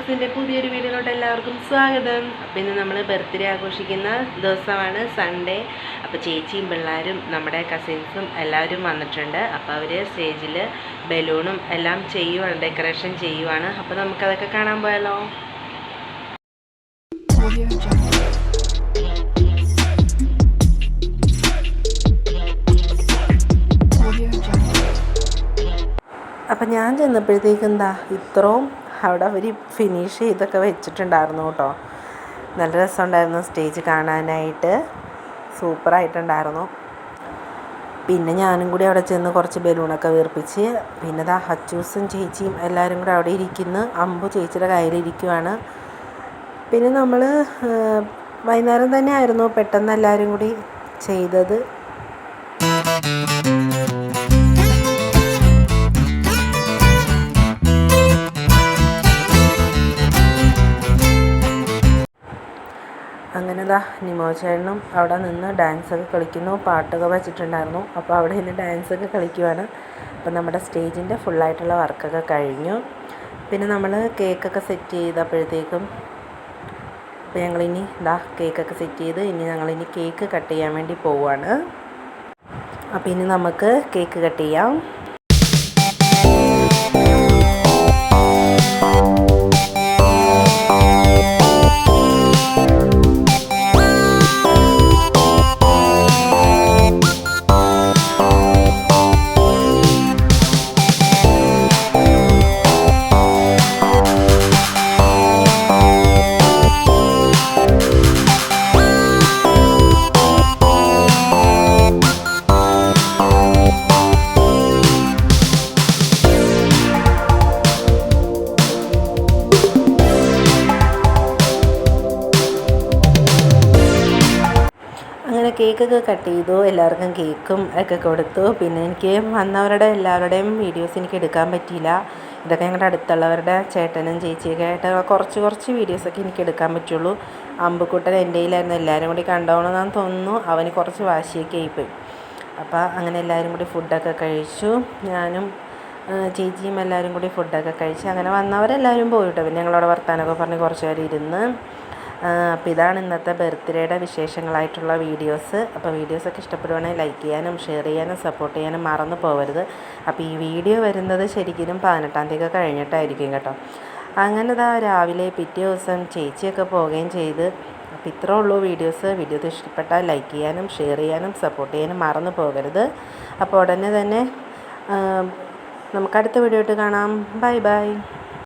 വ്ളോഗ്സിന്റെ പുതിയൊരു വീഡിയോയിലോട്ട് എല്ലാവർക്കും സ്വാഗതം. അപ്പോൾ ഇന്ന് നമ്മൾ ബർത്ത്ഡേ ആഘോഷിക്കുന്ന ദിവസമാണ് സൺഡേ അപ്പോൾ ചേച്ചിയും പിള്ളേരും നമ്മുടെ കസിൻസും എല്ലാവരും വന്നിട്ടുണ്ട്. അപ്പോൾ അവർ സ്റ്റേജിൽ ബലൂണും എല്ലാം ചെയ്യുവാണ് ഡെക്കറേഷൻ ചെയ്യുവാണ്. അപ്പോൾ നമുക്കതൊക്കെ കാണാൻ പോയാലോ. അപ്പം ഞാൻ ചെന്നപ്പോഴത്തേക്കും എന്താ ഇത്രയും അവിടെ അവർ ഫിനിഷ് ചെയ്തൊക്കെ വെച്ചിട്ടുണ്ടായിരുന്നു കേട്ടോ. നല്ല രസമുണ്ടായിരുന്നു സ്റ്റേജ് കാണാനായിട്ട്. സൂപ്പറായിട്ടുണ്ടായിരുന്നു പിന്നെ ഞാനും കൂടി അവിടെ ചെന്ന് കുറച്ച് ബലൂണൊക്കെ വീർപ്പിച്ച് പിന്നെ ദാ ഹച്ചൂസും ചേച്ചിയും എല്ലാവരും കൂടെ അവിടെ ഇരിക്കുന്നു. അമ്പു ചേച്ചിയുടെ കയ്യിലിരിക്കുവാണ് പിന്നെ നമ്മൾ വൈകുന്നേരം തന്നെ ആയിരുന്നു പെട്ടെന്ന് എല്ലാവരും കൂടി ചെയ്തത്. അങ്ങനെ ദാ നിമോചേട്ടനും അവിടെ നിന്ന് ഡാൻസൊക്കെ കളിക്കുന്നു. പാട്ടൊക്കെ വെച്ചിട്ടുണ്ടായിരുന്നു. അപ്പോൾ അവിടെ നിന്ന് ഡാൻസൊക്കെ കളിക്കുവാണ്. അപ്പോൾ നമ്മുടെ സ്റ്റേജിന്റെ ഫുള്ളായിട്ടുള്ള വർക്കൊക്കെ കഴിഞ്ഞു. പിന്നെ നമ്മൾ കേക്കൊക്കെ സെറ്റ് ചെയ്തപ്പോഴത്തേക്കും അപ്പോൾ ഞങ്ങളിനി ദാ കേക്കൊക്കെ സെറ്റ് ചെയ്ത് ഇനി ഞങ്ങളിനി കേക്ക് കട്ട് ചെയ്യാൻ വേണ്ടി പോവുകയാണ് അപ്പോൾ ഇനി നമുക്ക് കേക്ക് കട്ട് ചെയ്യാം. അങ്ങനെ കേക്കൊക്കെ കട്ട് ചെയ്തു എല്ലാവർക്കും കേക്കും ഒക്കെ കൊടുത്തു. പിന്നെ എനിക്ക് വന്നവരുടെ എല്ലാവരുടെയും വീഡിയോസ് എനിക്ക് എടുക്കാൻ പറ്റിയില്ല. ഇതൊക്കെ ഞങ്ങളുടെ അടുത്തുള്ളവരുടെ ചേട്ടനും ചേച്ചിയൊക്കെ ആയിട്ട് കുറച്ച് കുറച്ച് വീഡിയോസൊക്കെ എനിക്ക് എടുക്കാൻ പറ്റുള്ളൂ. അമ്പുക്കുട്ടൻ എന്റെ കയ്യിലായിരുന്നു. എല്ലാവരും കൂടി കണ്ടോണമെന്നാന്ന് തോന്നുന്നു. അവന് കുറച്ച് വാശിയൊക്കെ ആയിപ്പോയി. അപ്പോൾ അങ്ങനെ എല്ലാവരും കൂടി ഫുഡൊക്കെ കഴിച്ചു. ഞാനും ചേച്ചിയും എല്ലാവരും കൂടി ഫുഡൊക്കെ കഴിച്ച് അങ്ങനെ വന്നവരെല്ലാവരും പോയിട്ടോ പിന്നെ ഞങ്ങളവിടെ വർത്താനമൊക്കെ പറഞ്ഞ് കുറച്ച് നേരം ഇരുന്ന്. അപ്പോൾ ഇതാണ് ഇന്നത്തെ ബർത്ത്ഡേയുടെ വിശേഷങ്ങളായിട്ടുള്ള വീഡിയോസ് അപ്പോൾ വീഡിയോസൊക്കെ ഇഷ്ടപ്പെടുവാണെങ്കിൽ ലൈക്ക് ചെയ്യാനും ഷെയർ ചെയ്യാനും സപ്പോർട്ട് ചെയ്യാനും മറന്നു പോകരുത് അപ്പോൾ ഈ വീഡിയോ വരുന്നത് ശരിക്കും പതിനെട്ടാം തീയതി കഴിഞ്ഞിട്ടായിരിക്കും കേട്ടോ. അങ്ങനെ ഇതാ രാവിലെ പിറ്റേ ദിവസം ചേച്ചിയൊക്കെ പോവുകയും ചെയ്ത്. അപ്പോൾ ഇത്രേ ഉള്ളൂ വീഡിയോസ് വീഡിയോ ഇഷ്ടപ്പെട്ടാൽ ലൈക്ക് ചെയ്യാനും ഷെയർ ചെയ്യാനും സപ്പോർട്ട് ചെയ്യാനും മറന്നു പോകരുത്. അപ്പോൾ ഉടനെ തന്നെ നമുക്കടുത്ത വീഡിയോ ആയിട്ട് കാണാം. Bye bye